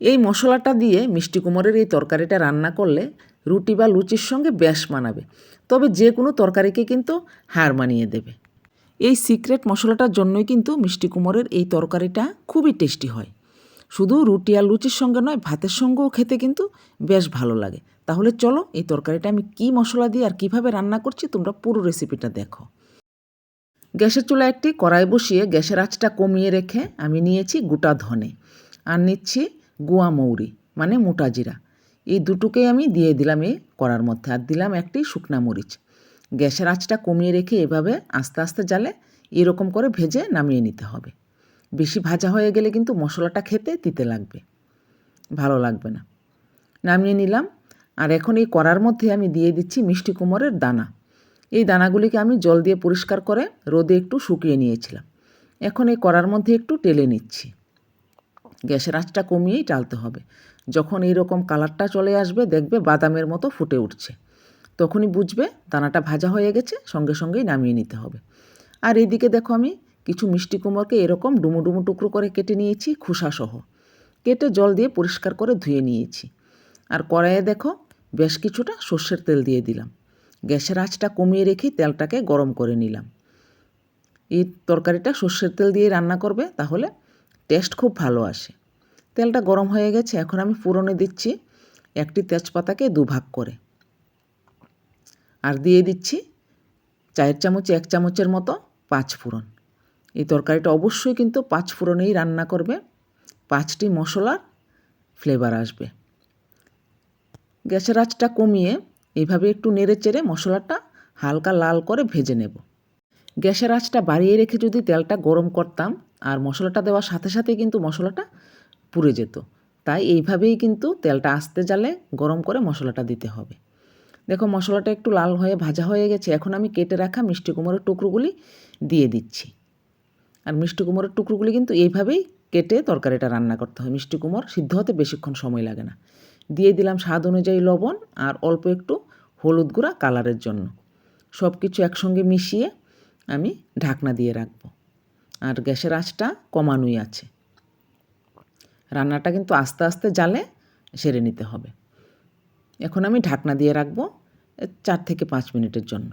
এই মশলাটা দিয়ে মিষ্টি কুমড়ের এই তরকারিটা রান্না করলে রুটি বা লুচির সঙ্গে বেশ মানাবে। তবে যে কোনো তরকারিকে কিন্তু হার মানিয়ে দেবে। এই সিক্রেট মশলাটার জন্যই কিন্তু মিষ্টি কুমড়ের এই তরকারিটা খুবই টেস্টি হয়। শুধু রুটি আর লুচির সঙ্গে নয়, ভাতের সঙ্গেও খেতে কিন্তু বেশ ভালো লাগে। তাহলে চলো এই তরকারিটা আমি কি মশলা দিয়ে আর কীভাবে রান্না করছি তোমরা পুরো রেসিপিটা দেখো। গ্যাসের চুলা একটি কড়াই বসিয়ে গ্যাসের আঁচটা কমিয়ে রেখে আমি নিয়েছি গোটা ধনে। আর নিচ্ছি মৌরি মানে মোটা জিরা। এই দুটোকেই আমি দিয়ে দিলাম এই কড়ার মধ্যে। আর দিলাম একটি শুকনা মরিচ। গ্যাসের আঁচটা কমিয়ে রেখে এভাবে আস্তে আস্তে জালে এরকম করে ভেজে নামিয়ে নিতে হবে। বেশি ভাজা হয়ে গেলে কিন্তু মশলাটা খেতে তিতে লাগবে। ভালো লাগবে না। নামিয়ে নিলাম। আর এখন এই কড়ার মধ্যে আমি দিয়ে দিচ্ছি মিষ্টি কুমড়ের দানা। এই দানাগুলিকে আমি জল দিয়ে পরিষ্কার করে রোদে একটু শুকিয়ে নিয়েছিলাম। এখন এই কড়ার মধ্যে একটু টেলে নিচ্ছি। গ্যাসের আঁচটা কমিয়েই টালতে হবে। যখন এই রকম কালারটা চলে আসবে, দেখবে বাদামের মতো ফুটে উঠছে। তখনই বুঝবে দানাটা ভাজা হয়ে গেছে, সঙ্গে সঙ্গেই নামিয়ে নিতে হবে। আর এইদিকে দেখো আমি কিছু মিষ্টি কুমড়কে এরকম ডুমু ডুমু টুকরো করে কেটে নিয়েছি, খোসাসহ। কেটে জল দিয়ে পরিষ্কার করে ধুয়ে নিয়েছি। আর কড়াইয়ে দেখো বেশ কিছুটা সর্ষের তেল দিয়ে দিলাম। গ্যাসের আঁচটা কমিয়ে রেখে তেলটাকে গরম করে নিলাম। এই তরকারিটা সর্ষের তেল দিয়ে রান্না করবে, তাহলে টেস্ট খুব ভালো আসে। তেলটা গরম হয়ে গেছে, এখন আমি ফোড়নে দিচ্ছি একটি তেজপাতাকে দুভাগ করে। আর দিয়ে দিচ্ছি চায়ের চামচ, এক চামচের মতো পাঁচ ফোড়ন। এই তরকারিটা অবশ্যই কিন্তু পাঁচ ফোড়নেই রান্না করবে, পাঁচটি মশলার ফ্লেভার আসবে। গ্যাসের আঁচটা কমিয়ে এইভাবে একটু নেড়ে চেড়ে মশলাটা হালকা লাল করে ভেজে নেব। গ্যাসের আঁচটা বাড়িয়ে রেখে যদি তেলটা গরম করতাম আর মশলাটা দেওয়ার সাথে সাথে কিন্তু মশলাটা পুড়ে যেত। তাই এইভাবেই কিন্তু তেলটা আস্তে জালে গরম করে মশলাটা দিতে হবে। দেখো মশলাটা একটু লাল হয়ে ভাজা হয়ে গেছে, এখন আমি কেটে রাখা মিষ্টি কুমড়োর টুকরোগুলি দিয়ে দিচ্ছি। আর মিষ্টি কুমড়োর টুকরোগুলি কিন্তু এইভাবেই কেটে তরকারিটা রান্না করতে হয়। মিষ্টি কুমড় সিদ্ধ হতে বেশিক্ষণ সময় লাগে না। দিয়ে দিলাম স্বাদ অনুযায়ী লবণ আর অল্প একটু হলুদ গুঁড়া কালারের জন্য। সব কিছু একসঙ্গে মিশিয়ে আমি ঢাকনা দিয়ে রাখব। আর গ্যাসের আঁচটা কমানোই আছে। রান্নাটা কিন্তু আস্তে আস্তে জালে সেরে নিতে হবে। এখন আমি ঢাকনা দিয়ে রাখব চার থেকে পাঁচ মিনিটের জন্য।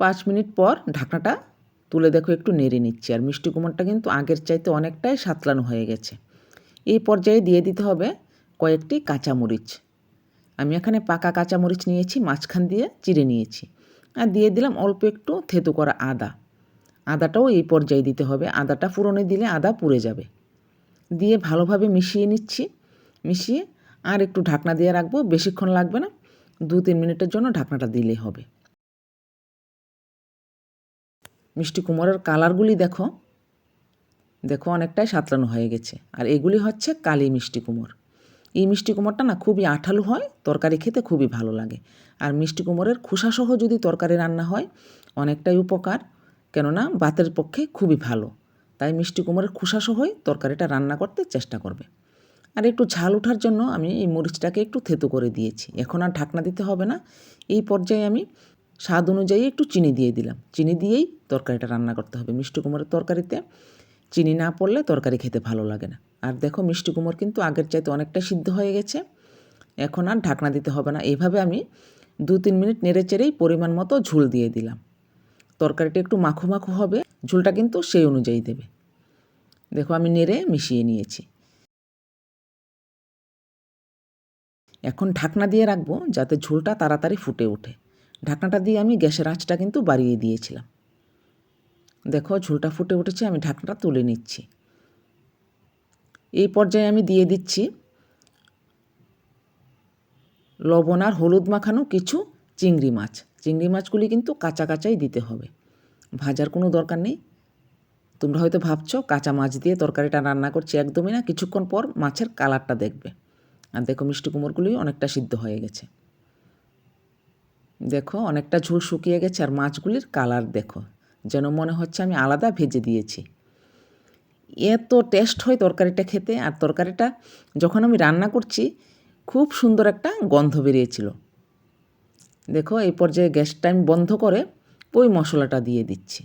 পাঁচ মিনিট পর ঢাকনাটা তুলে দেখো একটু নেড়ে নিচ্ছি। আর মিষ্টি কুমড়টা কিন্তু আগের চাইতে অনেকটাই সাতলানো হয়ে গেছে। এই পর্যায়ে দিয়ে দিতে হবে কয়েকটি কাঁচামরিচ। আমি এখানে পাকা কাঁচামরিচ নিয়েছি, মাঝখান দিয়ে চিড়ে নিয়েছি। আর দিয়ে দিলাম অল্প একটু থেতু করা আদা। আদাটাও এই পর্যায়ে দিতে হবে। আদাটা ফুরনে দিলে আদা পুড়ে যাবে। দিয়ে ভালোভাবে মিশিয়ে নিচ্ছি। মিশিয়ে আর একটু ঢাকনা দিয়ে রাখব। বেশিক্ষণ লাগবে না। দু তিন মিনিটের জন্য ঢাকনাটা দিলেই হবে। মিষ্টি কুমড়োর কালারগুলি দেখো। দেখো অনেকটাই সাঁতলানো হয়ে গেছে। আর এগুলি হচ্ছে কালি মিষ্টি কুমোর এই মিষ্টি কুমোরটা না খুবই আঠালো হয়, তরকারি খেতে খুবই ভালো লাগে। আর মিষ্টি কুমড়ের খোসাসহ যদি তরকারি রান্না হয়, অনেকটাই উপকার। কেননা বাতের পক্ষে খুবই ভালো। তাই মিষ্টি কুমড়ের খোসাসহই তরকারিটা রান্না করতে চেষ্টা করবে। আর একটু ঝাল ওঠার জন্য আমি এই মরিচটাকে একটু থেতো করে দিয়েছি। এখন আর ঢাকনা দিতে হবে না। এই পর্যায়ে আমি স্বাদ অনুযায়ী একটু চিনি দিয়ে দিলাম। চিনি দিয়েই তরকারিটা রান্না করতে হবে। মিষ্টি কুমড়ের তরকারিতে চিনি না পড়লে তরকারি খেতে ভালো লাগে না। আর দেখো মিষ্টি কুমড় কিন্তু আগের চাইতে অনেকটা সিদ্ধ হয়ে গেছে। এখন আর ঢাকনা দিতে হবে না। এইভাবে আমি দু তিন মিনিট নেড়ে চেড়েই পরিমাণ মতো ঝুল দিয়ে দিলাম। তরকারিটা একটু মাখো মাখো হবে, ঝোলটা কিন্তু সেই অনুযায়ী দেবে। দেখো আমি নেড়ে মিশিয়ে নিয়েছি। এখন ঢাকনা দিয়ে রাখব যাতে ঝোলটা তাড়াতাড়ি ফুটে ওঠে। ঢাকনাটা দিয়ে আমি গ্যাসের আঁচটা কিন্তু বাড়িয়ে দিয়েছিলাম। দেখো ঝোলটা ফুটে উঠেছে, আমি ঢাকনাটা তুলে নিচ্ছি। এই পর্যায়ে আমি দিয়ে দিচ্ছি লবণ আর হলুদ মাখানো কিছু চিংড়ি মাছ। চিংড়ি মাছগুলি কিন্তু কাঁচা কাঁচাই দিতে হবে। ভাজার কোনো দরকার নেই। তোমরা হয়তো ভাবছ, কাঁচা মাছ দিয়ে তরকারিটা রান্না করছি একদমই না, কিছুক্ষণ পর মাছের কালারটা দেখবে। আর দেখো মিষ্টি কুমোরগুলি অনেকটা সিদ্ধ হয়ে গেছে। দেখো অনেকটা ঝোল শুকিয়ে গেছে আর মাছগুলির কালার দেখো, যেন মনে হচ্ছে আমি আলাদা ভেজে দিয়েছি। এত টেস্ট হয় তরকারিটা খেতে, আর তরকারিটা যখন আমি রান্না করছি, খুব সুন্দর একটা গন্ধ বেরিয়েছিল। দেখো, এই পর্যায়ে গ্যাসটা আমি বন্ধ করে ওই মশলাটা দিয়ে দিচ্ছি।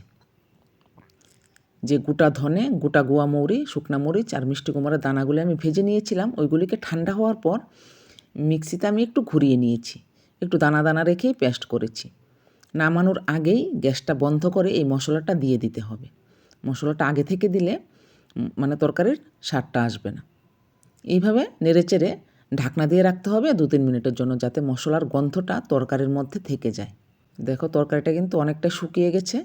যে গোটা ধনে, গোটা গুয়া মৌরি, শুকনা মরিচ আর মিষ্টি কুমড়ার দানাগুলি আমি ভেজে নিয়েছিলাম, ওইগুলিকে ঠান্ডা হওয়ার পর মিক্সিতে আমি একটু ঘুরিয়ে নিয়েছি। একটু দানা দানা রেখেই পেস্ট করেছি। নামানোর আগেই গ্যাসটা বন্ধ করে এই মশলাটা দিয়ে দিতে হবে। মশলাটা আগে থেকে দিলে মানে তরকারির স্বাদটা আসবে না। এইভাবে নেড়েচেড়ে ঢাকনা দিয়ে রাখতে হবে দু তিন মিনিটের জন্য যাতে মশলার গন্ধটা তরকারির মধ্যে থেকে যায়। দেখো তরকারিটা কিন্তু অনেকটা শুকিয়ে গেছে।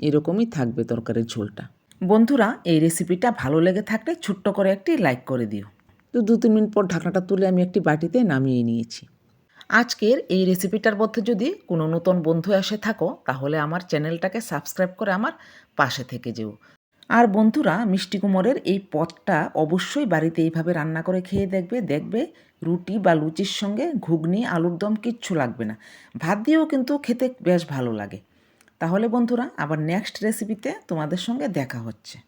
এরকমই থাকবে তরকারির ঝোলটা। বন্ধুরা, এই রেসিপিটা ভালো লেগে থাকলে ছোট্ট করে একটি লাইক করে দিও। তো দু তিন মিনিট পর ঢাকনাটা তুলে আমি একটি বাটিতে নামিয়ে নিয়েছি। আজকের এই রেসিপিটার মধ্যে যদি কোনো নতুন বন্ধু এসে থাকো, তাহলে আমার চ্যানেলটাকে সাবস্ক্রাইব করে আমার পাশে থেকে যেও। আর বন্ধুরা, মিষ্টি কুমোরের এই পদটা অবশ্যই বাড়িতে এইভাবে রান্না করে খেয়ে দেখবে। দেখবে রুটি বা লুচির সঙ্গে ঘুগনি, আলুর দম কিচ্ছু লাগবে না। ভাত দিয়েও কিন্তু খেতে বেশ ভালো লাগে। তাহলে বন্ধুরা, আবার নেক্সট রেসিপিতে তোমাদের সঙ্গে দেখা হচ্ছে।